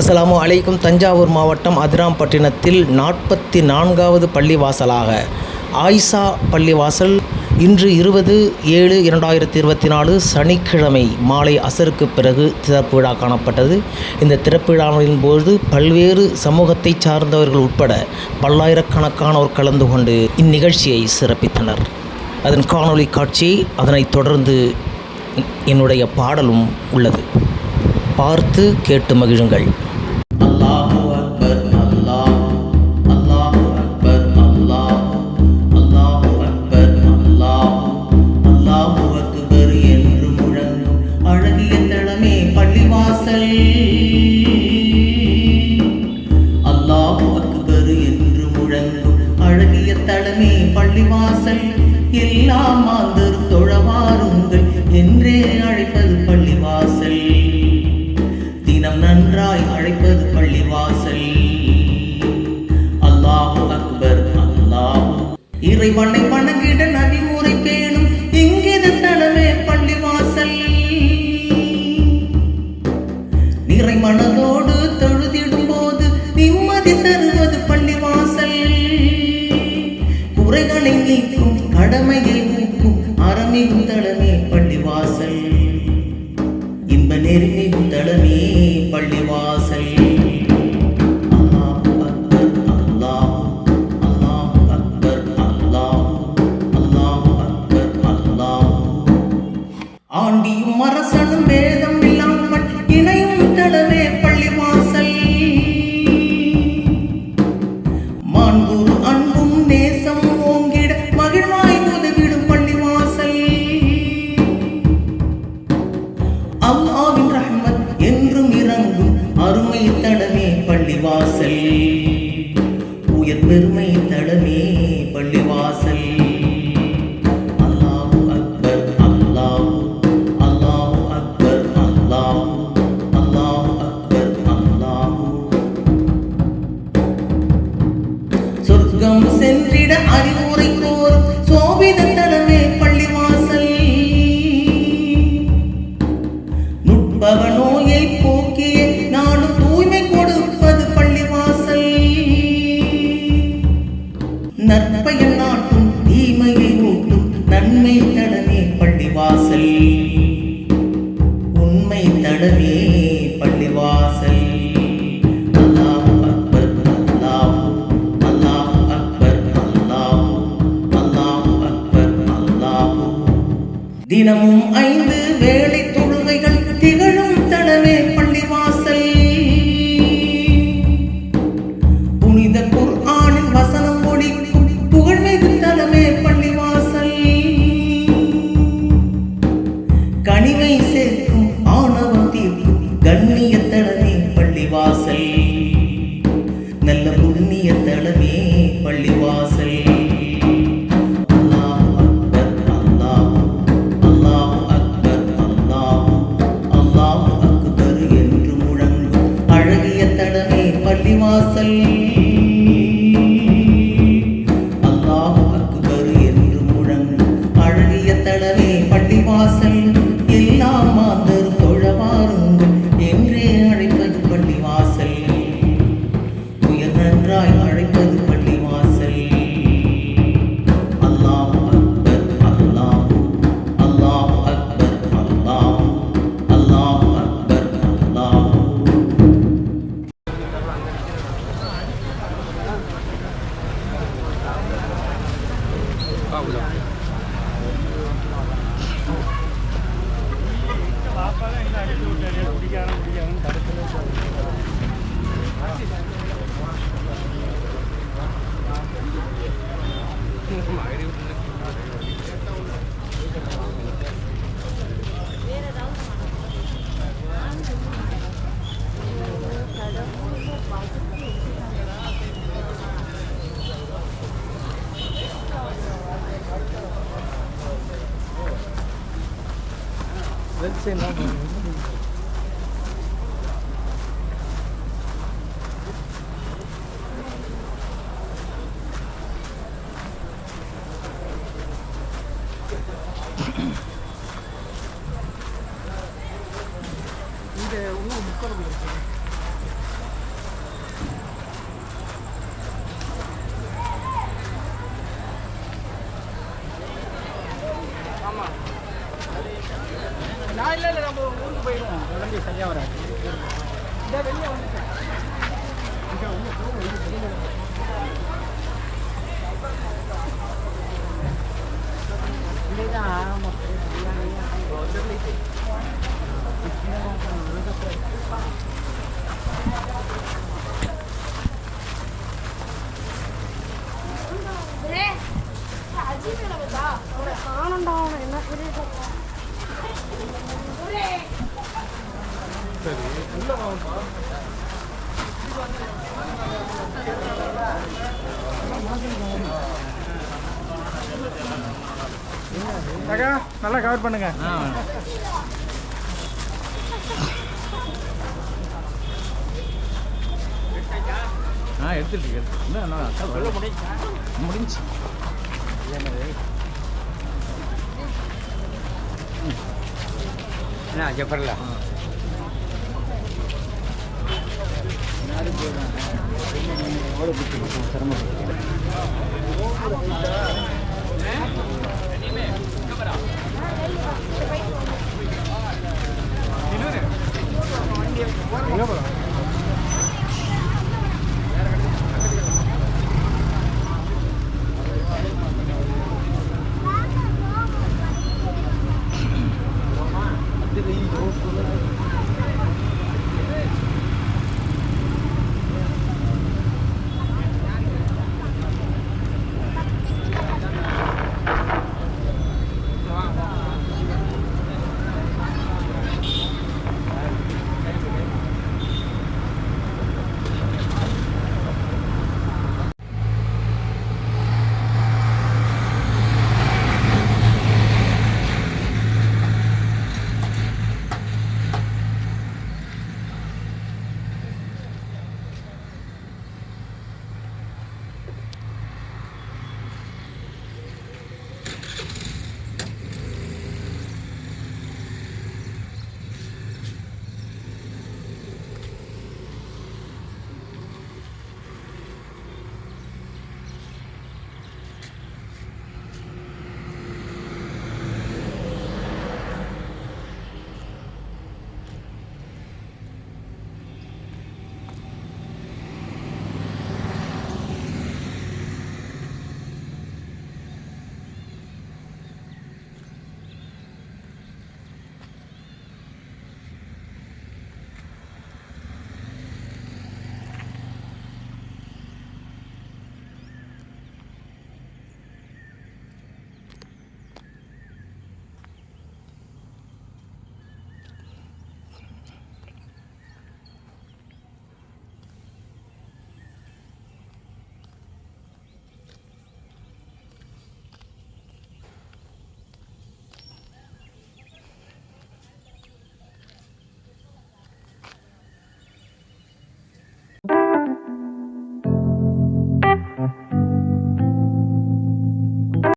அஸ்லாம் அலைக்கும் தஞ்சாவூர் மாவட்டம் அதிராம்பட்டினத்தில் நாற்பத்தி நான்காவது பள்ளி வாசலாக ஆயிஷா பள்ளி வாசல் இன்று இருபது ஏழு இரண்டாயிரத்தி இருபத்தி நாலு சனிக்கிழமை மாலை அசருக்கு பிறகு திறப்பு விழா காணப்பட்டது. இந்த திறப்பு விழாவின் போது பல்வேறு சமூகத்தை சார்ந்தவர்கள் உட்பட பல்லாயிரக்கணக்கானோர் கலந்து கொண்டு இந்நிகழ்ச்சியை சிறப்பித்தனர். அதன் காணொளி காட்சி அதனைத் தொடர்ந்து என்னுடைய பாடலும் உள்ளது. பார்த்து கேட்டு மகிழுங்கள். பழனி பள்ளிவாசல் எல்லாம் மாந்தர் தொழவாருங்கள் என்றே அழைப்பது பள்ளிவாசல். தினம் நன்றாய் அழைப்பது பள்ளிவாசல். அல்லாஹு அக்பர் அல்லாஹ். இறைவனை வணங்கிட நபிமு கடமையை பூக்கும் அறமிகுந்தளமே வாசல் 这毛怎 நான் இல்லை இல்லை நம்ம ஊருக்கு போயிடுவோம். உடம்பு சரியாக வராது. என்ன சரி நல்லா கவர் பண்ணுங்க. ஆ. எடுத்துட்டு இருக்கு இல்லை நான் அக்கா சொல்ல முடிஞ்சு. என்ன ஜப்பரில் Mira, pero...